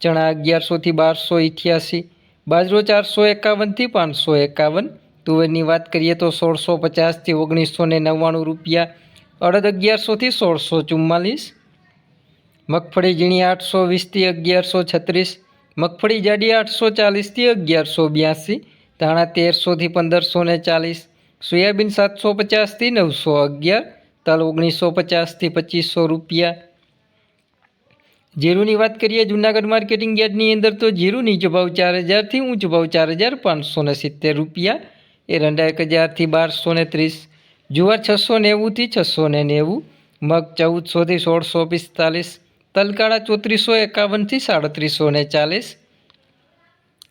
ચણા અગિયારસોથી બારસો અઠ્યાસી બાજરો ચારસો એકાવનથી પાંચસો એકાવન. તુવેરની વાત કરીએ તો સોળસો પચાસથી ઓગણીસો ને નવ્વાણું રૂપિયા, અડદ અગિયારસોથી સોળસો ચુમ્માલીસ, મગફળી ઝીણી આઠસો વીસથી અગિયારસો છત્રીસ, મગફળી જાડી આઠસો ચાલીસથી અગિયારસો બ્યાસી, ધાણા તેરસોથી પંદરસો ને ચાલીસ, સોયાબીન સાતસો પચાસથી નવસો અગિયાર, તલ ઓગણીસો પચાસથી પચીસો રૂપિયા જીરુની વાત કરીએ, જૂનાગઢ માર્કેટિંગ યાર્ડની અંદર તો જીરું નીચો ભાવ ચાર હજારથી ઊંચો ભાવ ચાર હજાર પાંચસો ને સિત્તેર રૂપિયા. એરંડા એક હજારથી બારસો ને ત્રીસ. જુવાર છસો નેવુંથી છસો ને નેવું. મગ ચૌદસોથી સોળસો પિસ્તાલીસ. તલકાળા ચોત્રીસો એકાવનથી સાડત્રીસો ને ચાલીસ.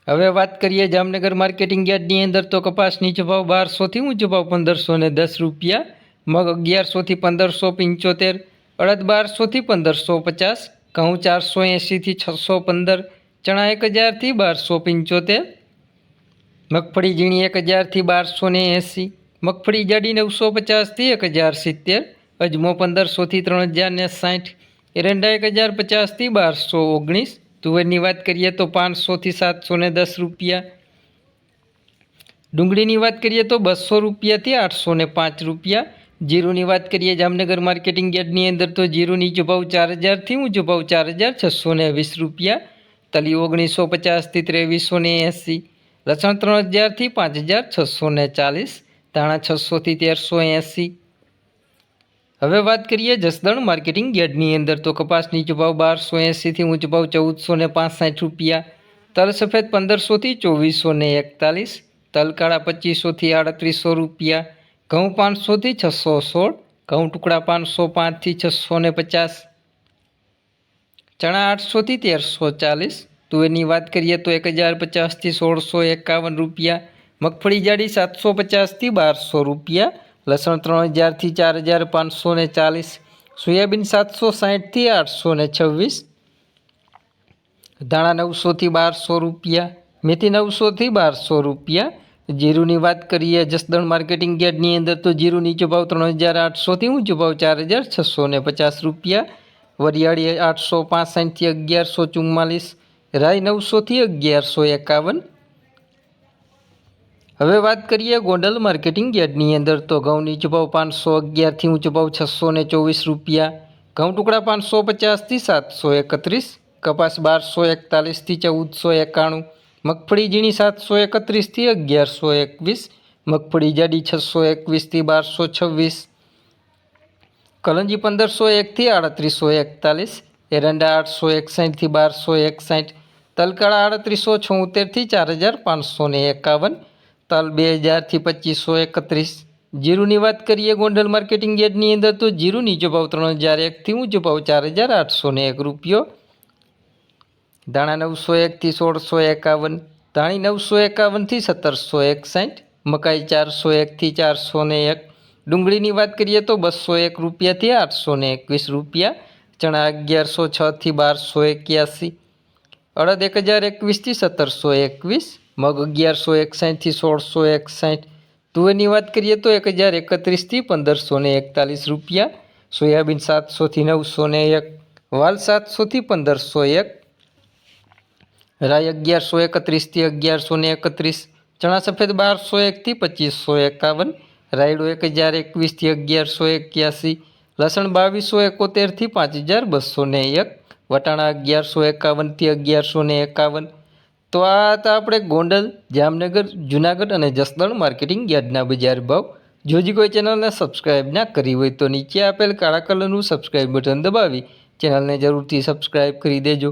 હવે વાત કરીએ જામનગર માર્કેટિંગ યાર્ડની અંદર તો કપાસ નીચો ભાવ બારસોથી ઊંચો ભાવ પંદરસો ને દસ રૂપિયા. મગ અગિયારસોથી પંદરસો પંચોતેર. અડદ બારસોથી પંદરસો પચાસ. ઘઉં ચારસો એંશીથી છસો પંદર, ચણા એક હજારથી બારસો પંચોતેર, મગફળી ઝીણી એક હજારથી બારસો ને એંસી મગફળી જાડી નવસો પચાસથી એક હજાર સિત્તેર, અજમો પંદરસોથી ત્રણ હજાર ને સાઠ, એરંડા એક હજાર પચાસથી બારસો ઓગણીસ, તુવેરની વાત કરીએ તો પાંચસોથી સાતસો ને દસ રૂપિયા, ડુંગળીની વાત કરીએ તો બસો રૂપિયાથી આઠસો ને પાંચ રૂપિયા જીરુની વાત કરીએ જામનગર માર્કેટિંગ યાર્ડની અંદર તો જીરું નીચો ચાર હજારથી ઊંચો ભાવ ચાર હજાર છસો ને વીસ રૂપિયા, તલી ઓગણીસો પચાસથી ત્રેવીસો ને એંસી, લસણ ત્રણ હજારથી પાંચ હજાર છસો ને ચાલીસ, ધાણા છસોથી તેરસો એંસી. હવે વાત કરીએ જસદણ માર્કેટિંગ યાર્ડની અંદર તો કપાસ નીચો બારસો એંસીથી ઊંચો ભાવ ચૌદસો ને પાંસઠ રૂપિયા, તલ સફેદ પંદરસોથી ચોવીસો ને એકતાલીસ, તલકાળા પચીસોથી આડત્રીસો રૂપિયા ઘઉં પાંચસોથી છસો સોળ, ઘઉં ટુકડા પાંચસો પાંચથી છસો ને પચાસ, ચણા આઠસોથી તેરસો ચાલીસ. તુવેરની વાત કરીએ તો એક હજાર પચાસથી સોળસો એકાવન રૂપિયા, મગફળી જાડી સાતસો પચાસથી બારસો રૂપિયા, લસણ ત્રણ હજારથી ચાર હજાર પાંચસો ને ચાલીસ, સોયાબીન સાતસો સાઠથી આઠસો ને છવ્વીસ, ધાણા નવસોથી બારસો રૂપિયા, મેથી નવસોથી બારસો રૂપિયા જીરુની વાત કરીએ, જસદણ માર્કેટિંગ યાર્ડની અંદર તો જીરું નીચો ભાવ ત્રણ હજાર આઠસોથી ઊંચો ભાવ ચાર હજાર છસો ને પચાસ રૂપિયા, વરિયાળી આઠસો પાસઠથી અગિયારસો ચુમ્માલીસ રાય નવસોથી અગિયારસો એકાવન. હવે વાત કરીએ ગોંડલ માર્કેટિંગ યાર્ડની અંદર તો ઘઉં નીચો પાંચસો અગિયારથી ઊંચો ભાવ છસો ને ચોવીસ રૂપિયા, ઘઉં ટુકડા પાંચસો પચાસથી સાતસો એકત્રીસ, કપાસ બારસો એકતાલીસથી ચૌદસો એકાણું મગફળી ઝીણી સાતસો એકત્રીસથી અગિયારસો એકવીસ, મગફળી જાડી છસો એકવીસથી બારસો છવ્વીસ કલંજી પંદરસો એકથી આડત્રીસો એકતાલીસ, એરંડા આઠસો એકસાઠથી બારસો એકસાઠ, તલકાળા આડત્રીસો છોતેરથી ચાર હજાર પાંચસો એકાવન, તલ બે હજારથી પચીસો એકત્રીસ. જીરુની વાત કરીએ ગોંડલ માર્કેટિંગ યાર્ડની અંદર તો જીરુની નીચો ભાવ ત્રણ હજાર એકથી ઊંચો ભાવ ચાર હજાર આઠસો એક રૂપિયો દાણા નવસો એકથી સોળસો એકાવન, ધાણી નવસો એકાવનથી સત્તરસો એકસાઠ, મકાઈ ચારસો એકથી ચારસો ને એક. ડુંગળીની વાત કરીએ તો બસો એક રૂપિયાથી આઠસો ને એકવીસ રૂપિયા, ચણા અગિયારસો છથી બારસો એક્યાસી. અડદ એક હજાર એકવીસથી સત્તરસો એકવીસ, મગ અગિયારસો એકસાઠથી સોળસો એકસાઠ. તુવેરની વાત કરીએ તો એક હજાર એકત્રીસથી પંદરસો ને એકતાલીસ રૂપિયા, સોયાબીન સાતસોથી નવસો ને એક, વાલ સાતસોથી પંદરસો એક રાઈ અગિયારસો એકત્રીસથી અગિયારસો ને એકત્રીસ, ચણા સફેદ બારસો એકથી પચીસો એકાવન, રાયડો એક હજાર એકવીસથી અગિયારસો એક્યાસી, લસણ બાવીસો એકોતેરથી પાંચ હજાર બસો ને એક, વટાણા અગિયારસો એકાવનથી અગિયારસો ને એકાવન. તો આ હતા આપણે ગોંડલ, જામનગર, જુનાગઢ અને જસદણ માર્કેટિંગ યાર્ડના બજાર ભાવ. જોજી કોઈ ચેનલને સબસ્ક્રાઇબ ના કરી હોય તો નીચે આપેલ કાળા કલરનું સબસ્ક્રાઇબ બટન દબાવી, ચેનલને જરૂરથી સબસ્ક્રાઇબ કરી દેજો.